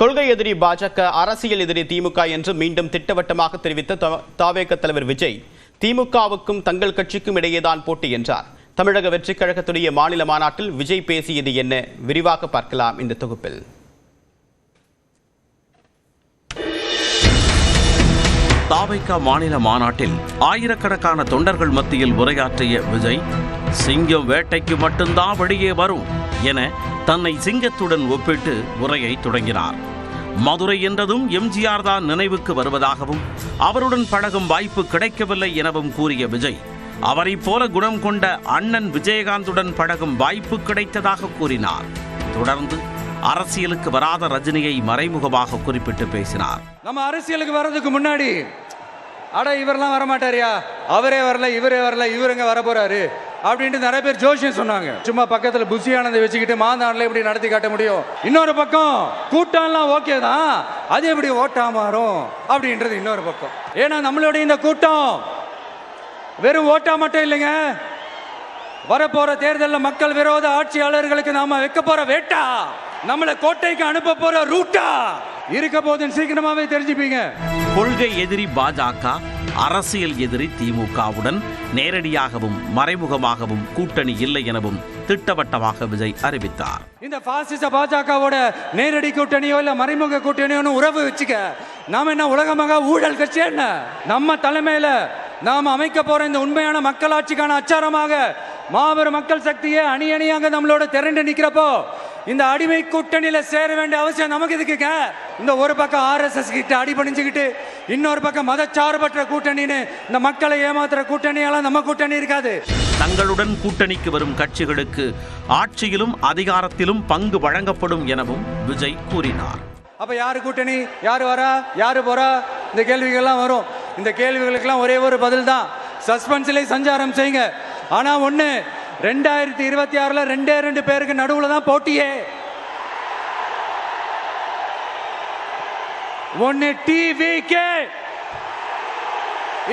கொள்கை எதிரி பாஜக அரசியல் எதிரி திமுக என்று மீண்டும் திட்டவட்டமாக தெரிவித்த த- தாவேக தலைவர் விஜய் திமுகவுக்கும் தங்கள் கட்சிக்கும் இடையேதான் போட்டி என்றார். தமிழக வெற்றிக் கழகத்துடைய மாநில மாநாட்டில் விஜய் பேசியது என்ன? விரிவாக பார்க்கலாம் இந்த தொகுப்பில். தாவைக்கா மாநில மாநாட்டில் ஆயிரக்கணக்கான தொண்டர்கள் மத்தியில் உரையாற்றிய விஜய் சிங்கம் வேட்டைக்கு மட்டும்தான் வெளியே வரும். என தன்னை சிங்கத்துடன் ஒப்பிட்டு உரையை தொடங்கினார். மதுரை என்றதும் எம்ஜிஆர் தான் நினைவுக்கு வருவதாகவும் அவருடன் பழகும் வாய்ப்பு கிடைக்கவில்லை எனவும் கூறிய விஜய் அவரைப் போல குணம் கொண்ட அண்ணன் விஜயகாந்துடன் பழகும் வாய்ப்பு கிடைத்ததாக கூறினார். தொடர்ந்து அரசியலுக்கு வராத ரஜினியை மறைமுகமாக குறிப்பிட்டு பேசினார். நம்ம அரசியலுக்கு வர்றதுக்கு முன்னாடி அட இவரெல்லாம் வரமாட்டாரியா? அவரே வரல இவரே வரல இவருங்க வர போறாரு அப்படின்ட்டு நிறைய பேர் ஜோஷியம் சொன்னாங்க. சும்மா பக்கத்துல புஷியானதை வச்சுக்கிட்டு மாநாடுல எப்படி நடத்தி காட்ட முடியும்? இன்னொரு பக்கம் கூட்டம்லாம் ஓகே தான். அது எப்படி ஓட்டா மாறும்? அப்படின்றது இன்னொரு பக்கம். ஏன்னா நம்மளுடைய இந்த கூட்டம் வெறும் ஓட்டா மட்டும் இல்லைங்க. வரப்போற தேர்தலில் மக்கள் விரோத ஆட்சியாளர்களுக்கு நாம வைக்க போற வேட்டா. நம்மளை கோட்டைக்கு அனுப்ப போற ரூட்டா. இருக்க போதுன்னு சீக்கிரமாவே தெரிஞ்சுப்பீங்க. கொள்கை எதிரி பாஜக அரசியல் எதிரி திமுகவுடன் நேரடியாகவும் மறைமுகமாகவும் கூட்டணி இல்லை எனவும் திட்டவட்டமாக விஜய் அறிவித்தார். இந்த பாசிச பாஜகவோட நேரடி கூட்டணியோ இல்ல மறைமுக கூட்டணியோன்னு உறவு வச்சுக்க நாம என்ன உலகமாக ஊழல் கட்சி என்ன? நம்ம தலைமையில நாம் அமைக்க போற இந்த உண்மையான மக்களாட்சிக்கான அச்சாரமாக மாபெரும் மக்கள் சக்தியே அணி அணியாக நம்மளோட திரண்டு நிக்கிறப்போ இந்த அடிமை கூட்டணியில சேர வேண்டிய அவசியம் நமக்கு இதுக்குங்க இந்த ஒரு பக்கம் ஆர்எஸ்எஸ் கிட்ட அடிபணிஞ்சுக்கிட்டு இன்னொரு பக்கம் மதச்சார்பற்ற கூட்டணின்னு இந்த மக்களை ஏமாத்துற கூட்டணியெல்லாம் நம்ம கூட்டணி இருக்காது. தங்களுடன் கூட்டணிக்கு வரும் கட்சிகளுக்கு ஆட்சியிலும் அதிகாரத்திலும் பங்கு வழங்கப்படும் எனவும் விஜய் கூறினார். அப்ப யாரு கூட்டணி? யாரு வரா? யாரு போறா? இந்த கேள்விகள்லாம் வரும். இந்த கேள்விகளுக்கெல்லாம் ஒரே ஒரு பதில் தான் சஸ்பென்ஸ்ல சஞ்சாரம் செய்யுங்க. ஆனா ஒண்ணு ரெண்டாயிரத்தி இருபத்தி ஆறுல ரெண்டே ரெண்டு பேருக்கு நடுவுல தான் போட்டியே. ஒன்னு டிவிகே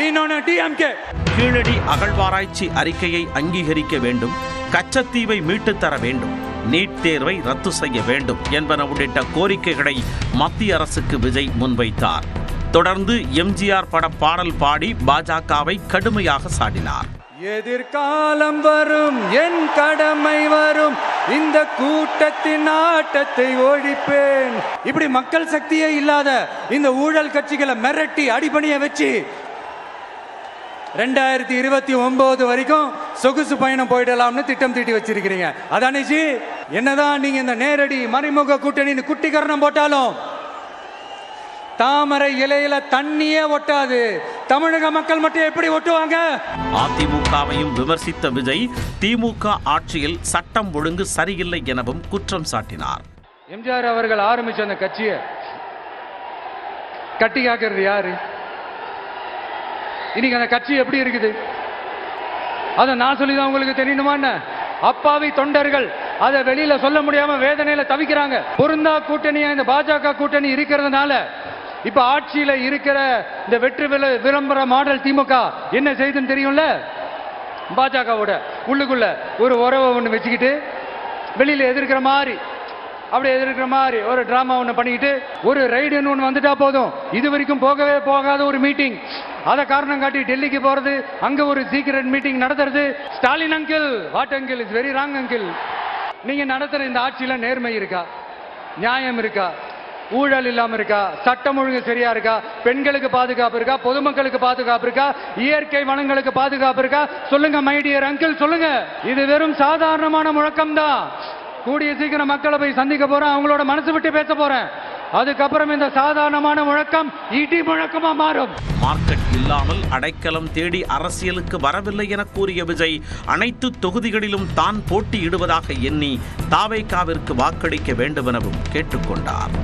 இன்னொன்னு டிஎம்கே கீழடி அகழ்வாராய்ச்சி அறிக்கையை அங்கீகரிக்க வேண்டும் கச்சத்தீவை மீட்டுத் தர வேண்டும் நீட் தேர்வை ரத்து செய்ய வேண்டும் என்பன உள்ளிட்ட கோரிக்கைகளை மத்திய அரசுக்கு விஜய் முன்வைத்தார். தொடர்ந்து எம்ஜிஆர் பட பாடல் பாடி பாஜகவை கடுமையாக சாடினார். எதிர்காலம் வரும் என் கடமை வரும். இந்த கூட்டத்தின் ஆட்டத்தை ஒழிப்பேன். இப்படி மக்கள் சக்தியே இல்லாத இந்த ஊழல் கட்சிகளை மிரட்டி அடிபணிய வச்சு ரெண்டாயிரத்தி இருபத்தி ஒன்பது வரைக்கும் சொகுசு பயணம் போயிடலாம்னு திட்டம் தீட்டி வச்சிருக்கிறீங்க. அதானே ஜி என்னதான் நீங்க இந்த நேரடி மறைமுக கூட்டணின்னு குட்டிகரணம் போட்டாலும் தாமரை இலையில தண்ணியே ஒட்டாது. தமிழக மக்கள் மட்டும் எப்படி ஒட்டுவாங்க? அதிமுகவையும் விமர்சித்த விஜய் திமுக ஆட்சியில் சட்டம் ஒழுங்கு சரியில்லை எனவும் குற்றம் சாட்டினார். எம்ஜிஆர் அவர்கள் ஆரம்பிச்ச அந்த கட்சியை கட்டி காக்கிறது யாரு? இன்னைக்கு அந்த கட்சி எப்படி இருக்குது? அதை நான் சொல்லி தான் உங்களுக்கு தெரியணுமா என்ன? அப்பாவி தொண்டர்கள் அதை வெளியில சொல்ல முடியாம வேதனையில தவிக்கிறாங்க. பொருந்தா கூட்டணியா இந்த பாஜக கூட்டணி இருக்கிறதுனால இப்ப ஆட்சியில இருக்கிற இந்த வெற்றி விளம்பர மாடல் திமுக என்ன செய்யுதுன்னு தெரியும்ல? பாஜகவோட உள்ளுக்குள்ள ஒரு உறவை ஒன்று வச்சுக்கிட்டு வெளியில எதிர்க்கிற மாதிரி அப்படி எதிர்க்கிற மாதிரி ஒரு டிராமா ஒன்று பண்ணிக்கிட்டு ஒரு ரைடுன்னு ஒன்று வந்துட்டா போதும். இது வரைக்கும் போகவே போகாத ஒரு மீட்டிங் அதை காரணம் காட்டி டெல்லிக்கு போறது அங்க ஒரு சீக்கிரட் மீட்டிங் நடத்துறது. Stalin uncle what uncle is very wrong uncle நீங்க நடத்துற இந்த ஆட்சியில நேர்மை இருக்கா? நியாயம் இருக்கா? ஊழல் இல்லாம இருக்கா? சட்டம் ஒழுங்கு சரியா இருக்கா? பெண்களுக்கு பாதுகாப்பு இருக்கா? பொதுமக்களுக்கு பாதுகாப்பு இருக்கா? இயற்கை வளங்களுக்கு பாதுகாப்பு இருக்கா? சொல்லுங்க மைடியர் அங்கிள் சொல்லுங்க. இது வெறும் சாதாரணமான முழக்கம் தான் கூடிய சீக்கிரம் மக்களை போய் சந்திக்க போறேன். அவங்களோட மனசு விட்டு பேச போறேன். அதுக்கப்புறம் இந்த சாதாரணமான முழக்கம் இடி முழக்கமா மாறும். மார்க்கெட் இல்லாமல் அடைக்கலம் தேடி அரசியலுக்கு வரவில்லை என கூறிய விஜய் அனைத்து தொகுதிகளிலும் தான் போட்டியிடுவதாக எண்ணி தாவைக்காவிற்கு வாக்களிக்க வேண்டுமெனவும் கேட்டுக்கொண்டார்.